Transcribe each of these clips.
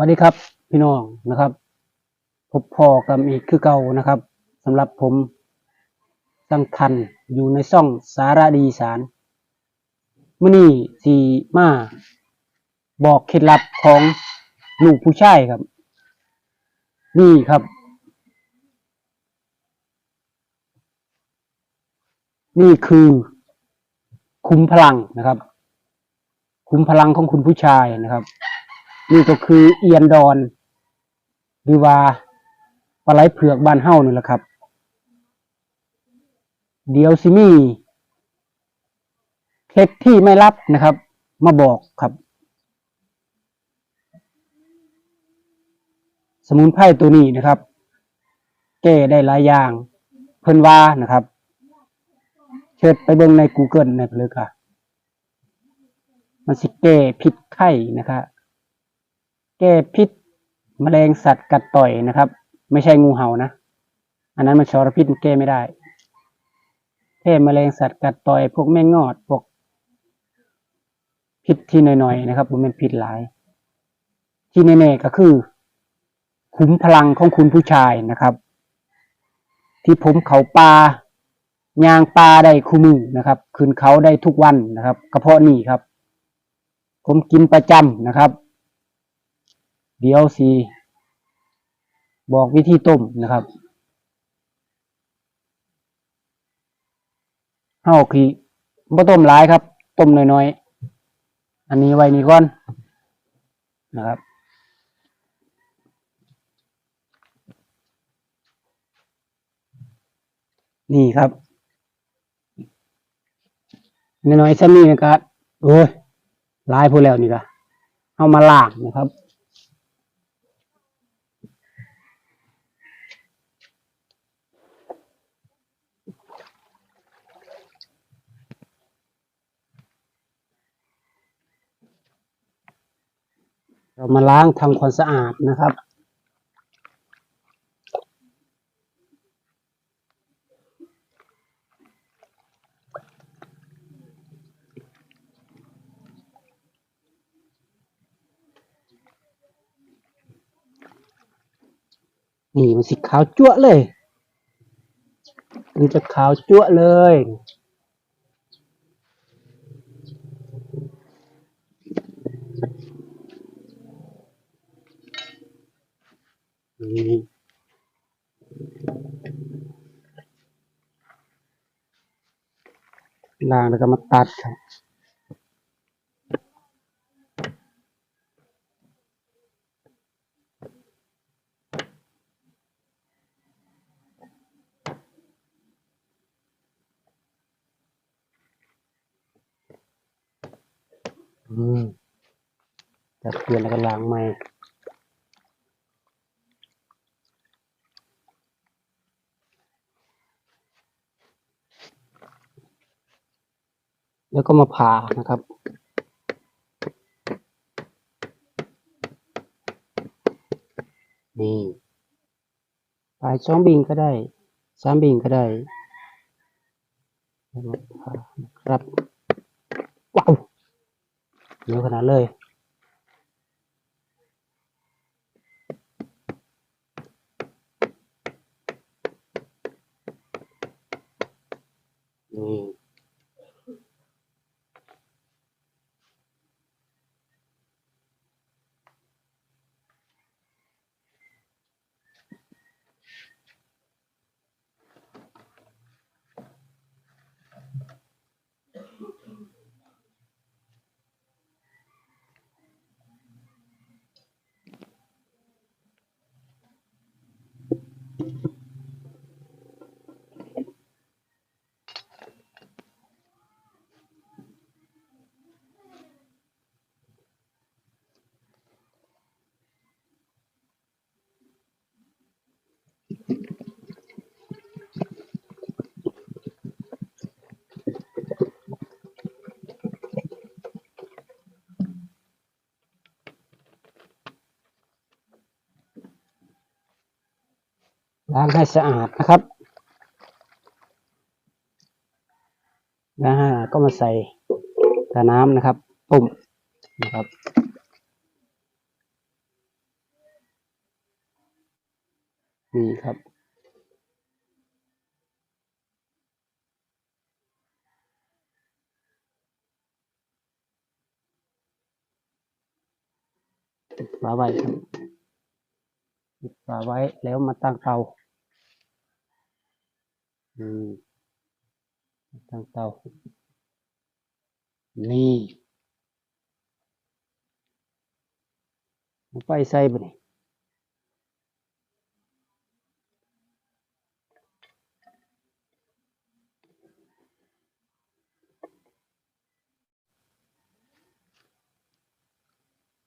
สวัสดีครับพี่น้องนะครับพบพอกับอีกคือเก่านะครับสำหรับผมตั้งทันอยู่ในช่องสารดีสารมื่อนี้สีมา บอกเคล็ดลับของลูกผู้ชายครับ นี่ครับ นี่คือคุ้มพลังนะครับ คุ้มพลังของคุณผู้ชายนะครับ นี่ก็คือเอียนดอน หรือว่าปลาไหลเผือกบ้านเฮ้านี่แหละครับ เดี๋ยวซิมี่เคล็ดที่ไม่รับนะครับ มาบอกครับ สมุนไพรตัวนี้นะครับ แก้ได้หลายอย่าง เพิ่นว่านะครับ เชิญไปเบิ่งใน Google ในเลยค่ะ มันสิแก้พิษไข้นะครับ แก้พิษแมลงสัตว์กัดต่อยนะครับ ไม่ใช่งูเห่านะ อันนั้นมันชรพิษแก้ไม่ได้แค่แมลงสัตว์กัดต่อย พวกแม่งอดพวกพิษที่หน่อยๆนะครับมันเป็นพิษหลาย ที่แน่ๆก็คือคุ้มพลังของคุณผู้ชายนะครับ ที่ผมเขาปลายางปลาได้คู่มือนะครับขึ้นเขาได้ทุกวันนะครับ กระเพาะนี่ครับ ผมกินประจำนะครับ เดี๋ยวสีบอกวิธีต้มนะครับเฮาคือบ่ต้มหลายครับ ต้มน้อยๆ อันนี้ไว้นี่ก่อนนะครับนี่ครับน้อยๆซ้ำนี่นะครับโอ้ยหลายพูดแล้วนี่ก็เอามาลางนะครับ เรามาล้างทำความสะอาดนะครับ นี่มันสีขาวจั่วเลย มันจะขาวจั่วเลย นี่ ล้างแล้วก็มาตัดครับอืมจับเปลี่ยนแล้วก็ล้างใหม่ แล้วก็มาผ่านะครับ นี่ปลายสองบิงก็ได้สามบิงก็ได้มาผ่านะครับว้าวเยอะขนาดเลยนี่ ล้างให้สะอาดนะครับล้างให้สะก็มาใส่กระน้ำนะครับตุ่มนะครับนี่ครับปิดฝาไว้ครับปิดฝาไว้แล้วมาตั้งเตา ตั้งเตา นี่ไฟใส่บ่นี่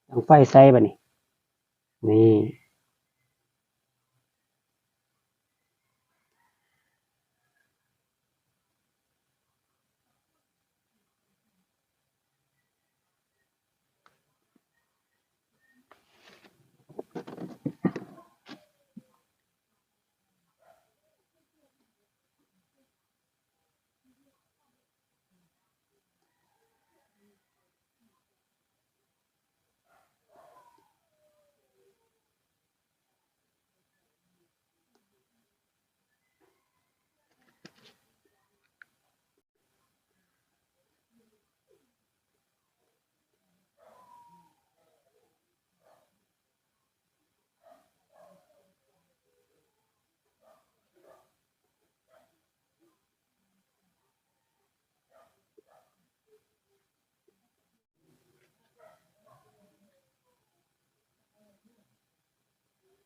ตั้งไฟใส่บ่นี่นี่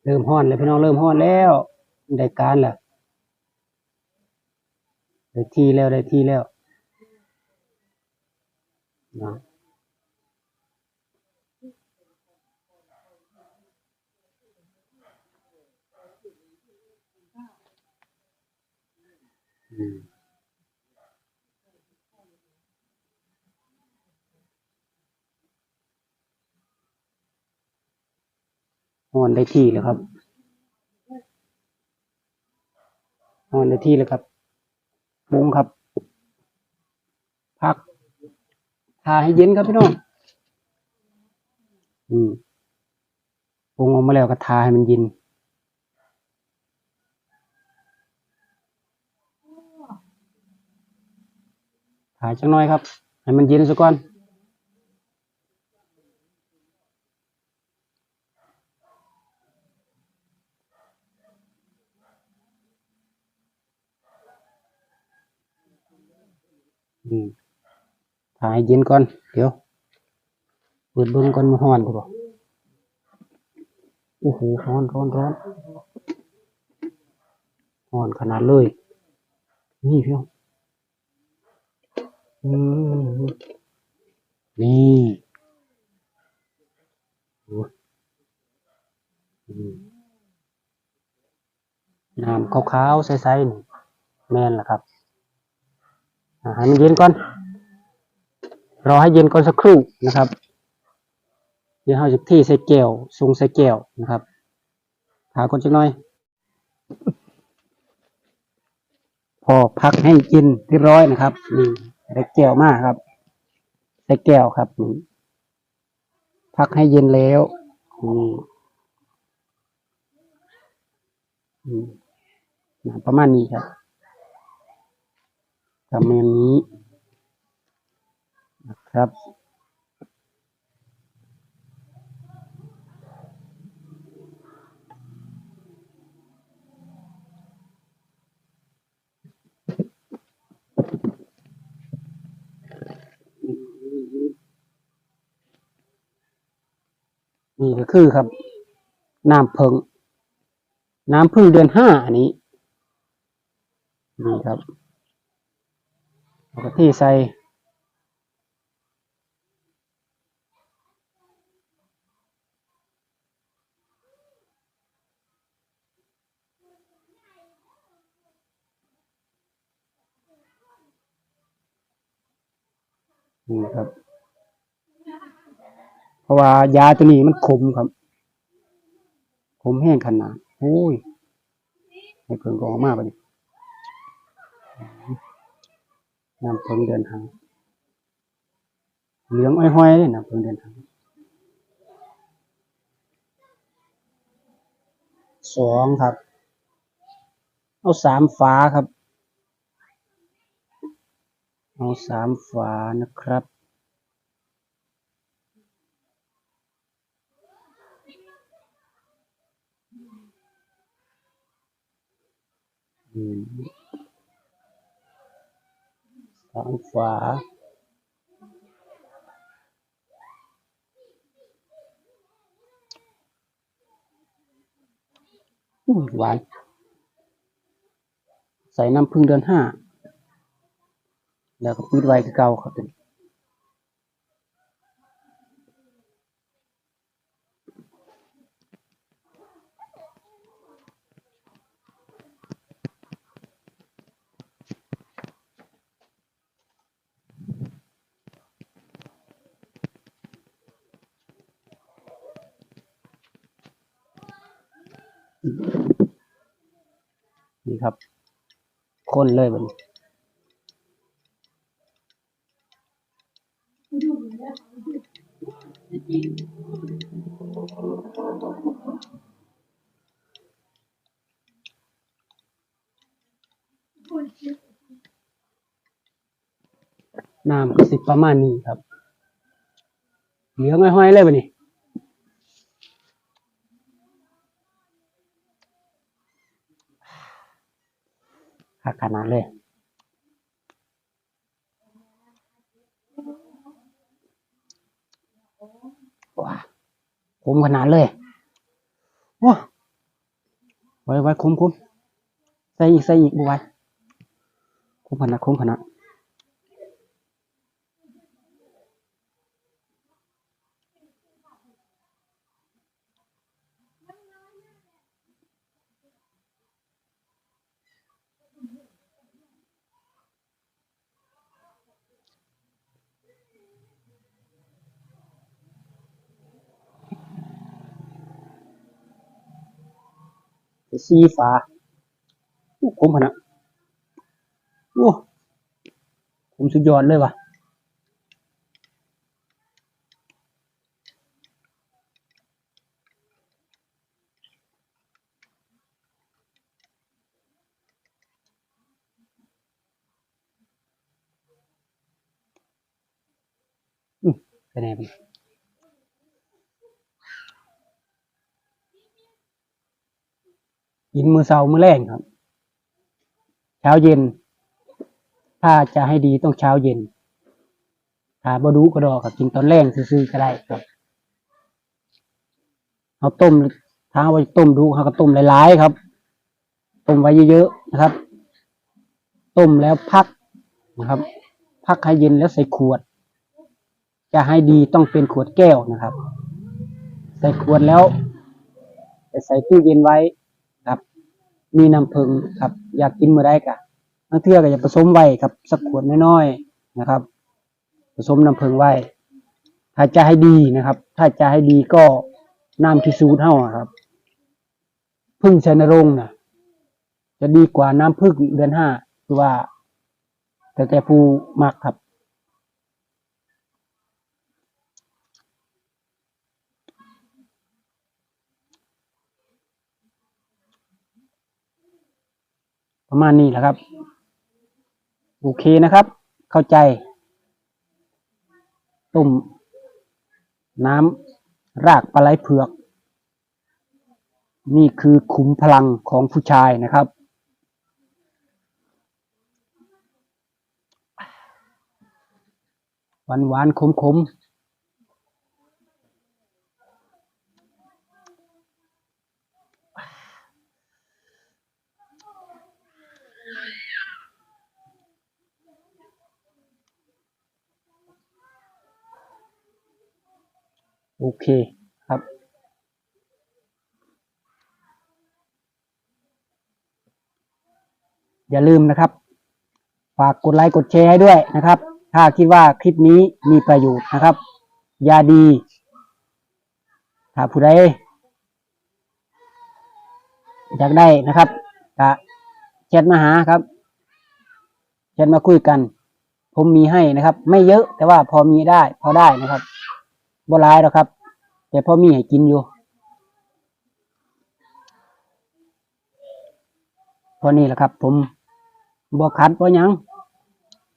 เริ่มฮ้อนแล้วพี่น้องเริ่มฮ้อนแล้วได้การแล้วได้ที่แล้วได้ที่แล้วนะอืม ฮ้อนได้ที่แล้วครับฮ้อนได้ที่แล้วครับปรุงครับ พักทาให้เย็นครับพี่น้องอืมปรุงออกมาแล้วก็ทาให้มันเย็นทาจังน้อยครับ ให้มันเย็นซะก่อน อืมทาให้เย็นก่อน เดี๋ยว เปิดเบิ่งก่อนมาฮ้อนถูกป่ะโอ้โหร้อนร้อนร้อนร้อนขนาดเลย นี่พี่น้องนี่น้ำขาวๆใสๆนี่แม่นแหละครับ ให้มันเย็นก่อน รอให้เย็นก่อนสักครู่นะครับ เดี๋ยวเราจะที่ใส่แก้วทรงใส่แก้วนะครับหาคนจักหน่อย พอพักให้กินเรียบร้อยนะครับนี่ได้แก้วมากครับใส่แก้วครับนี่พักให้เย็นแล้วนี่ประมาณนี้ครับ ประมาณนี้นะครับนี่ก็คือครับ น้ำเพิงน้ำพึ่งเดือนห้าอันนี้ นี่ครับ เอากะทิใส่นี่ครับ เพราะว่ายาตัวนี้มันขมครับขมแห้งขนาดโอ้ยให้เพิ่งก็ออกมาไปดิ น้ำเพิ่งเดินทางเหลืองอ้อยๆเลยน้ำเพิ่งเดินทางสองครับ เอาสามฝาครับ เอาสามฝานะครับอืม สามฝาอืมหวาน ใส่น้ำพึ่งเดือนห้า แล้วก็ปิดไว้คือเก่าครับ นี่ครับคนเลยบันี้น้ำก็สิประมาณนี้ครับ เหลืองห้อยๆเลยบัดนี้ หักขนาดเลยว้าคุ้มขนาดเลยว้าไว้ไว้คุ้มคุ้มใส่อีกใส่อีกบไว้คุ้มขนาดคุ้มขนาด สีฟ้าโอ้คุ้มขนาดโอ้คุ้มสุดยอดเลยว่ะอืมเป็นไงเป็นไง กินมือเสามือแรงครับ เช้าเย็น ถ้าจะให้ดีต้องเช้าเย็นถ้าบดูก็ดอกครับกินตอนแรงซื่อๆก็ได้ครับเอาต้มถ้าเอาไว้ต้มดูเขาก็ต้มหลายๆครับ ต้มไว้เยอะๆนะครับ ต้มแล้วพักนะครับ พักให้เย็นแล้วใส่ขวด จะให้ดีต้องเป็นขวดแก้วนะครับ ใส่ขวดแล้วไปใส่ตู้เย็นไว้ครับ มีน้ำผึ้งครับ อยากกินเมื่อไรกะบางเทื่อก็จะผสมไว้ครับสักขวดน้อยๆนะครับ ผสมน้ำผึ้งไว้ถ้าจะให้ดีนะครับ ถ้าจะให้ดีก็น้ำที่สูตรเท่าครับพึ่งชัยนรงค์นะจะดีกว่าน้ำพึ่งเดือนห้าคือว่า แต่แต่ผู้มักครับ ประมาณนี้แหละครับ โอเคนะครับ เข้าใจ ต้ม น้ำรากปลาไหลเผือก นี่คือขุมพลังของผู้ชายนะครับหวานหวานขมขม โอเคครับ อย่าลืมนะครับ ฝากกดไลค์กดแชร์ให้ด้วยนะครับ ถ้าคิดว่าคลิปนี้มีประโยชน์นะครับ ยาดี ถ้าผู้ใดอยากได้นะครับก็แชทมาหาครับแชทมาคุยกัน ผมมีให้นะครับ ไม่เยอะแต่ว่าพอมีได้ พอได้นะครับ บ่ร้ายหรอกครับ แต่พ่อมีให้กินอยู่พราะนี่แหละครับ ผมบอคัดเพรายัง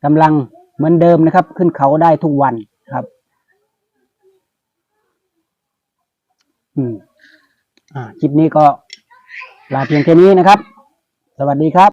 กำลังเหมือนเดิมนะครับ ขึ้นเขาได้ทุกวันครับ อืมอ่าคลิปนี้ก็ลาเพียงแค่นี้นะครับ สวัสดีครับ